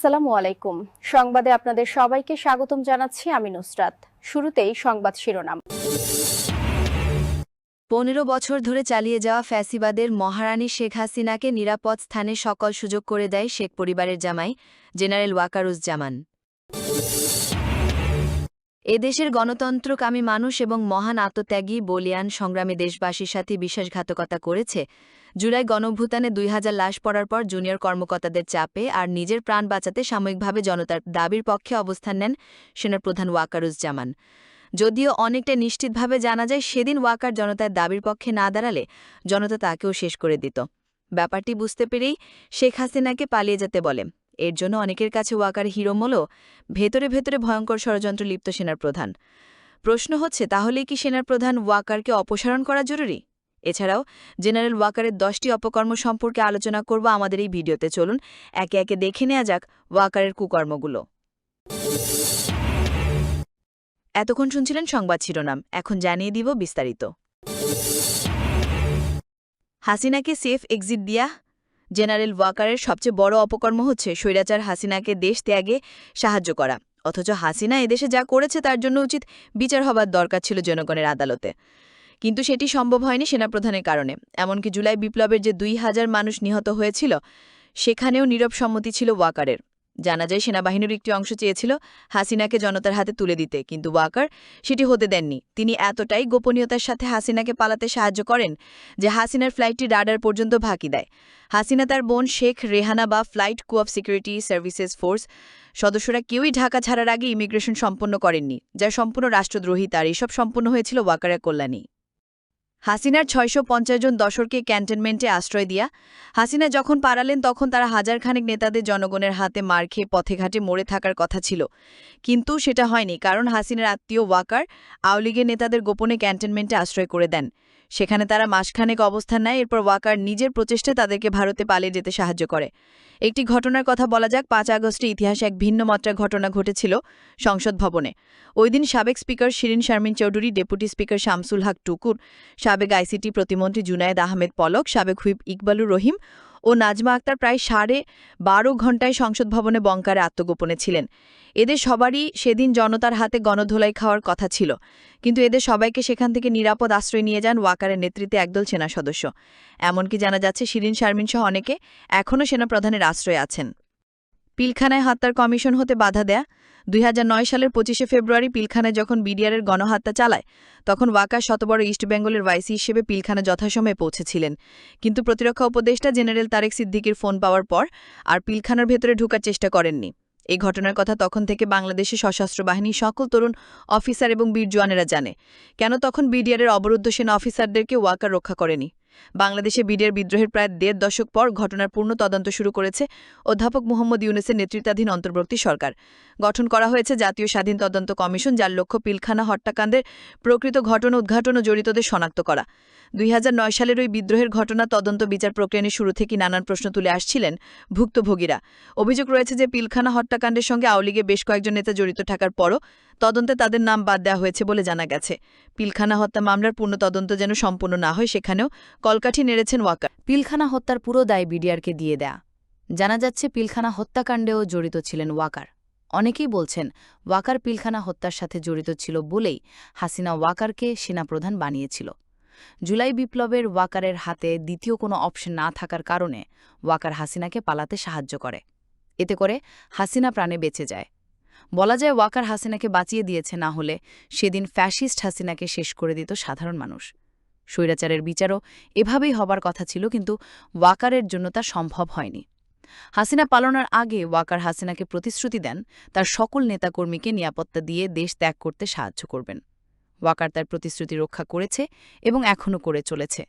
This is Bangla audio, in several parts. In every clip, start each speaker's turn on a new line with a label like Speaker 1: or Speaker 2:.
Speaker 1: আসসালামু আলাইকুম। সংবাদে আপনাদের সবাইকে স্বাগতম জানাচ্ছি আমি নুসরাত। শুরুতেই সংবাদ শিরোনাম।
Speaker 2: পনেরো বছর ধরে চালিয়ে যাওয়া ফ্যাসিবাদের মহারানী শেখ হাসিনাকে নিরাপদ স্থানে সকল সুযোগ করে দেয় শেখ পরিবারের জামাই, জেনারেল ওয়াকারুজ্জামান। এদেশের গণতন্ত্রকামী মানুষ এবং মহান আত্মত্যাগী বলিয়ান সংগ্রামী দেশবাসীর সাথে বিশ্বাসঘাতকতা করেছে জুলাই গণভূতানে দুই হাজার লাশ পড়ার পর জুনিয়র কর্মকর্তাদের চাপে আর নিজের প্রাণ বাঁচাতে সাময়িকভাবে জনতার দাবির পক্ষে অবস্থান নেন সেনার প্রধান ওয়াকারুজ্জামান। যদিও অনেকটা নিশ্চিতভাবে জানা যায়, সেদিন ওয়াকার জনতার দাবির পক্ষে না দাঁড়ালে জনতা তাকেও শেষ করে দিত। ব্যাপারটি বুঝতে পেরেই শেখ হাসিনাকে পালিয়ে যেতে বলে এর জন্য অনেকের কাছে ওয়াকার হিরো মলো ভেতরে ভেতরে ভয়ঙ্কর ষড়যন্ত্র লিপ্ত সেনার প্রধান। প্রশ্ন হচ্ছে তাহলেই কি সেনার প্রধান ওয়াকারকে অপসারণ করা জরুরি? এছাড়াও জেনারেল ওয়াকারের দশটি অপকর্ম সম্পর্কে আলোচনা করব আমাদের এই ভিডিওতে। চলুন, একে একে দেখে নেওয়া যাক ওয়াকারের কুকর্মগুলো। এতক্ষণ শুনছিলেন সংবাদ শিরোনাম, এখন জানিয়ে দিব বিস্তারিত। হাসিনাকে সেফ এক্সিট দিয়া জেনারেল ওয়াকারের সবচেয়ে বড় অপকর্ম হচ্ছে স্বৈরাচার হাসিনাকে দেশ ত্যাগে সাহায্য করা। অথচ হাসিনা এদেশে যা করেছে তার জন্য উচিত বিচার হবার দরকার ছিল জনগণের আদালতে। কিন্তু সেটি সম্ভব হয়নি সেনাপ্রধানের কারণে। এমনকি জুলাই বিপ্লবের যে দুই হাজার মানুষ নিহত হয়েছিল, সেখানেও নীরব সম্মতি ছিল ওয়াকারের। জানা যায়, সেনাবাহিনীর একটি অংশ চেয়েছিল হাসিনাকে জনতার হাতে তুলে দিতে, কিন্তু ওয়াকার সেটি হতে দেননি। তিনি এতটাই গোপনীয়তার সাথে হাসিনাকে পালাতে সাহায্য করেন যে হাসিনার ফ্লাইটটি রাডার পর্যন্ত ভাকি দেয়। হাসিনা তার বোন শেখ রেহানা বা ফ্লাইট কো অফ সিকিউরিটি সার্ভিসেস ফোর্স সদস্যরা কেউই ঢাকা ছাড়ার আগে ইমিগ্রেশন সম্পন্ন করেননি, যা সম্পূর্ণ রাষ্ট্রদ্রোহী, তার এসব সম্পন্ন হয়েছিল ওয়াকারের কল্যাণী হাসিনার ছয়শো পঞ্চাশ জন দশরকে ক্যান্টনমেন্টে আশ্রয় দিয়া, হাসিনা যখন পারালেন তখন তারা হাজারখানেক নেতাদের জনগণের হাতে মার খেয়ে পথে ঘাটে মরে থাকার কথা ছিল। কিন্তু সেটা হয়নি, কারণ হাসিনার আত্মীয় ওয়াকার আওয়ালীগের নেতাদের গোপনে ক্যান্টনমেন্টে আশ্রয় করে দেন। সেখানে তারা মাসখানেক অবস্থান নেয়, এরপর ওয়াকার নিজের প্রচেষ্টায় তাদেরকে ভারতে পালিয়ে যেতে সাহায্য করে। একটি ঘটনার কথা বলা যাক, পাঁচ আগস্টে ইতিহাসে এক ভিন্ন মাত্রার ঘটনা ঘটেছিল সংসদ ভবনে। ওই দিন সাবেক speaker Shirin Sharmin Chowdhury, deputy speaker Shamsul Haque টুকুর, সাবেক আইসিটি প্রতিমন্ত্রী জুনায়েদ আহমেদ পলক, সাবেক হুইপ ইকবালুর রহিম ও নাজমা আক্তার প্রায় সাড়ে বারো ঘণ্টায় সংসদ ভবনে বঙ্কারে আত্মগোপনে ছিলেন। এদের সবারই সেদিন জনতার হাতে গণধোলাই খাওয়ার কথা ছিল। কিন্তু এদের সবাইকে সেখান থেকে নিরাপদ আশ্রয় নিয়ে যান ওয়াকারের নেতৃত্বে একদল সেনা সদস্য। এমনকি জানা যাচ্ছে শিরিন শারমিন সহ অনেকে এখনও সেনাপ্রধানের আশ্রয়ে আছেন। পিলখানায় হত্যার কমিশন হতে বাধা দেয়া। দুই হাজার নয় সালের পঁচিশে ফেব্রুয়ারি পিলখানায় যখন বিডিআরের গণহত্যা চালায়, তখন ওয়াকা শতবড় ইস্টবেঙ্গলের ভাইসি হিসেবে পিলখানা যথাসময়ে পৌঁছেছিলেন। কিন্তু প্রতিরক্ষা উপদেষ্টা জেনারেল তারেক সিদ্দিকির ফোন পাওয়ার পর আর পিলখানার ভেতরে ঢোকার চেষ্টা করেননি। এই ঘটনার কথা তখন থেকে বাংলাদেশে সশস্ত্র বাহিনীর সকল তরুণ অফিসার এবং বীর জওয়ানেরা জানে। কেন তখন বিডিআরের অবরুদ্ধ সেনা অফিসারদেরকে ওয়াকার রক্ষা করেনি? বাংলাদেশে বিডিআর বিদ্রোহের প্রায় দেড় দশক পর ঘটনার পূর্ণ তদন্ত শুরু করেছে অধ্যাপক মোহাম্মদ ইউনেসের নেতৃত্বাধীন অন্তর্বর্তী সরকার। গঠন করা হয়েছে জাতীয় স্বাধীন তদন্ত কমিশন, যার লক্ষ্য পিলখানা হত্যাকাণ্ডের প্রকৃত ঘটনা উদ্ঘাটন ও জড়িতদের শনাক্ত করা। দুই হাজার নয় সালের ওই বিদ্রোহের ঘটনা তদন্ত বিচার প্রক্রিয়া শুরু থেকে নানান প্রশ্ন তুলে আসছিলেন ভুক্তভোগীরা। অভিযোগ রয়েছে যে পিলখানা হত্যাকাণ্ডের সঙ্গে আওয়ালীগে বেশ কয়েকজন নেতা জড়িত থাকার পরও তদন্তে তাদের নাম বাদ দেওয়া হয়েছে বলে জানা গেছে। পিলখানা হত্যা মামলার পূর্ণ তদন্ত যেন সম্পূর্ণ না হয়, সেখানেও কলকাঠি নেড়েছেন ওয়াকার।
Speaker 3: পিলখানা হত্যার পুরো দায় বিডিআরকে দিয়ে দেয়া। জানা যাচ্ছে, পিলখানা হত্যাকাণ্ডেও জড়িত ছিলেন ওয়াকার। অনেকেই বলছেন, ওয়াকার পিলখানা হত্যার সাথে জড়িত ছিল বলেই হাসিনা ওয়াকারকে সেনাপ্রধান বানিয়েছিল। জুলাই বিপ্লবের ওয়াকারের হাতে দ্বিতীয় কোনো অপশন না থাকার কারণে ওয়াকার হাসিনাকে পালাতে সাহায্য করে। এতে করে হাসিনা প্রাণে বেঁচে যায়। বলা যায় ওয়াকার হাসিনাকে বাঁচিয়ে দিয়েছে না হলে সেদিন ফ্যাসিস্ট হাসিনাকে শেষ করে দিত সাধারণ মানুষ। স্বৈরাচারের বিচারও এভাবেই হবার কথা ছিল কিন্তু ওয়াকারের জন্য তা সম্ভব হয়নি। হাসিনা পালনার আগে ওয়াকার হাসিনাকে প্রতিশ্রুতি দেন তার সকল নেতাকর্মীকে নিরাপত্তা দিয়ে দেশ ত্যাগ করতে সাহায্য করবেন। ওয়াকার তার প্রতিশ্রুতি রক্ষা করেছে এবং এখনও করে চলেছে।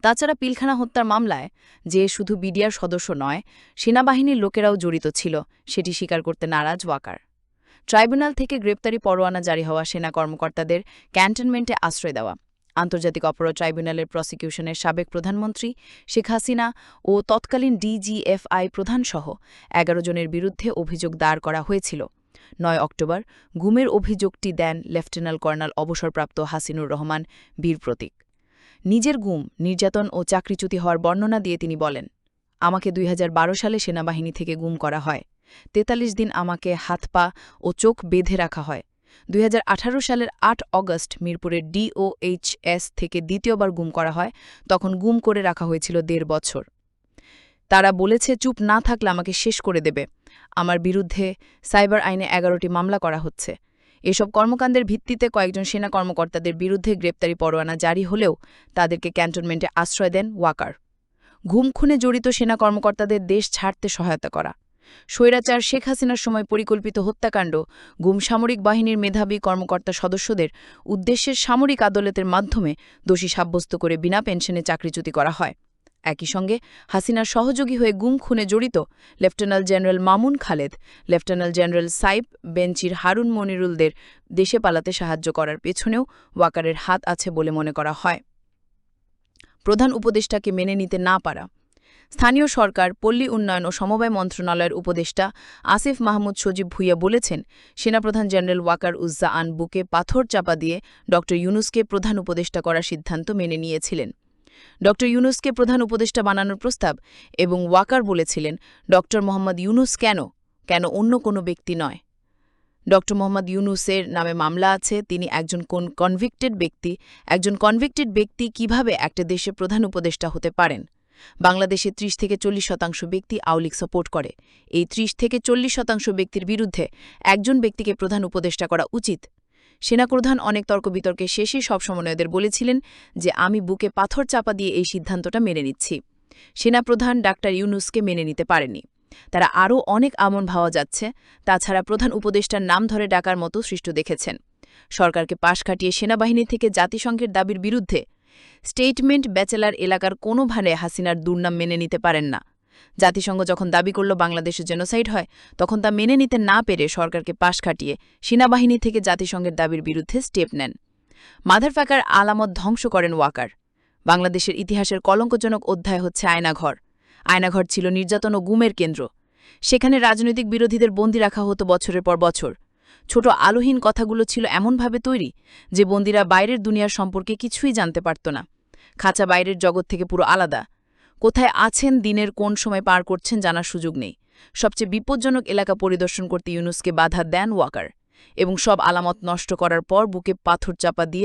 Speaker 3: তাছাড়া পিলখানা হত্যার মামলায় যে শুধু বিডিআর সদস্য নয়, সেনাবাহিনীর লোকেরাও জড়িত ছিল, সেটি স্বীকার করতে নারাজ ওয়াকার। ট্রাইব্যুনাল থেকে গ্রেপ্তারি পরোয়ানা জারি হওয়া সেনা কর্মকর্তাদের ক্যান্টনমেন্টে আশ্রয় দেওয়া। আন্তর্জাতিক অপরাধ ট্রাইব্যুনালের প্রসিকিউশনের সাবেক প্রধানমন্ত্রী শেখ হাসিনা ও তৎকালীন ডিজিএফআই প্রধানসহ এগারো জনের বিরুদ্ধে অভিযোগ দাঁড় করা হয়েছিল। নয় অক্টোবর গুমের অভিযোগটি দেন লেফটেন্যান্ট কর্নেল অবসরপ্রাপ্ত হাসিনুর রহমান বীর প্রতীক। নিজের গুম, নির্যাতন ও চাকরিচ্যুতি হওয়ার বর্ণনা দিয়ে তিনি বলেন, আমাকে দুই হাজার বারো সালে সেনাবাহিনী থেকে গুম করা হয়।
Speaker 2: তেতাল্লিশ দিন আমাকে হাত পা ও চোখ বেঁধে রাখা হয়। দুই হাজার আঠারো সালের আট অগস্ট মিরপুরের ডিওএইচএস থেকে দ্বিতীয়বার গুম করা হয়। তখন গুম করে রাখা হয়েছিল দেড় বছর। তারা বলেছে, চুপ না থাকলে আমাকে শেষ করে দেবে। আমার বিরুদ্ধে সাইবার আইনে এগারোটি মামলা করা হচ্ছে। এসব কর্মকাণ্ডের ভিত্তিতে কয়েকজন সেনা কর্মকর্তাদের বিরুদ্ধে গ্রেপ্তারি পরোয়ানা জারি হলেও তাদেরকে ক্যান্টনমেন্টে আশ্রয় দেন ওয়াকার। ঘুম খুনে জড়িত সেনা কর্মকর্তাদের দেশ ছাড়তে সহায়তা করা। স্বৈরাচার শেখ হাসিনার সময় পরিকল্পিত হত্যাকাণ্ড, গুম সামরিক বাহিনীর মেধাবী কর্মকর্তা সদস্যদের উদ্দেশ্যের সামরিক আদালতের মাধ্যমে দোষী সাব্যস্ত করে বিনা পেনশনে চাকরিচ্যুতি করা হয়। একই সঙ্গে হাসিনার সহযোগী হয়ে গুম খুনে জড়িত lieutenant general Mamun Khaled, lieutenant general সাইব বেঞ্চির হারুন মনিরুলদের দেশে পালাতে সাহায্য করার পেছনেও ওয়াকারের হাত আছে বলে মনে করা হয়। প্রধান উপদেষ্টাকে মেনে নিতে না পারা স্থানীয় সরকার, পল্লী উন্নয়ন ও সমবায় মন্ত্রণালয়ের উপদেষ্টা আসিফ মাহমুদ সজীব ভুইয়া বলেছেন, সেনাপ্রধান জেনারেল ওয়াকার উজ্জা আন বুকে পাথর চাপা দিয়ে ড. ইউনুসকে প্রধান উপদেষ্টা করার সিদ্ধান্ত মেনে নিয়েছিলেন। ড. ইউনুসকে প্রধান উপদেষ্টা বানানোর প্রস্তাব এবং ওয়াকার বলেছিলেন, ড. মোহাম্মদ ইউনুস কেন? কেন অন্য কোনো ব্যক্তি নয়? ড. মোহাম্মদ ইউনুসের নামে মামলা আছে, তিনি একজন কোন কনভিক্টেড ব্যক্তি, একজন কনভিক্টেড ব্যক্তি কীভাবে একটা দেশে প্রধান উপদেষ্টা হতে পারেন? বাংলাদেশে ত্রিশ থেকে চল্লিশ শতাংশ ব্যক্তি আওলিক সাপোর্ট করে। এই ত্রিশ থেকে চল্লিশ শতাংশ ব্যক্তির বিরুদ্ধে একজন ব্যক্তিকে প্রধান উপদেষ্টা করা উচিত। সেনাপ্রধান অনেক তর্ক বিতর্কে শেষে সব সমন্বয়দের বলেছিলেন যে, আমি বুকে পাথর চাপা দিয়ে এই সিদ্ধান্তটা মেনে নিচ্ছি। সেনাপ্রধান ডাক্তার ইউনুসকে মেনে নিতে পারেনি। তারা আরও অনেক আমন ভাওয়া যাচ্ছে। তাছাড়া প্রধান উপদেষ্টার নাম ধরে ডাকার মতো সৃষ্ট দেখেছেন। সরকারকে পাশ কাটিয়ে সেনাবাহিনী থেকে জাতিসংঘের দাবির বিরুদ্ধে স্টেটমেন্ট ব্যাচেলার এলাকার কোনো ভারে হাসিনার দুর্নাম মেনে নিতে পারেন না। জাতিসংঘ যখন দাবি করল বাংলাদেশে জেনোসাইড হয়, তখন তা মেনে নিতে না পেরে সরকারকে পাশ কাটিয়ে সেনাবাহিনী থেকে জাতিসংঘের দাবির বিরুদ্ধে স্টেপ নেন। মাদার ফ্যাকার আলামত ধ্বংস করেন ওয়াকার। বাংলাদেশের ইতিহাসের কলঙ্কজনক অধ্যায় হচ্ছে আয়নাঘর। আয়নাঘর ছিল নির্যাতন ও গুমের কেন্দ্র। সেখানে রাজনৈতিক বিরোধীদের বন্দি রাখা হতো বছরের পর বছর। ছোট আলোহীন কথাগুলো ছিল এমনভাবে তৈরি যে বন্দিরা বাইরের দুনিয়ার সম্পর্কে কিছুই জানতে পারত না। খাঁচা বাইরের জগৎ থেকে পুরো আলাদা। কোথায় আছেন দিনের কোন সময় পার করছেন জানার সুযোগ নেই। সবচেয়ে বিপজ্জনক এলাকা পরিদর্শন করতে ইউনুসকে বাধা দেন ওয়াকার এবং সব আলামত নষ্ট করার পর বুকে পাথর চাপা দিয়ে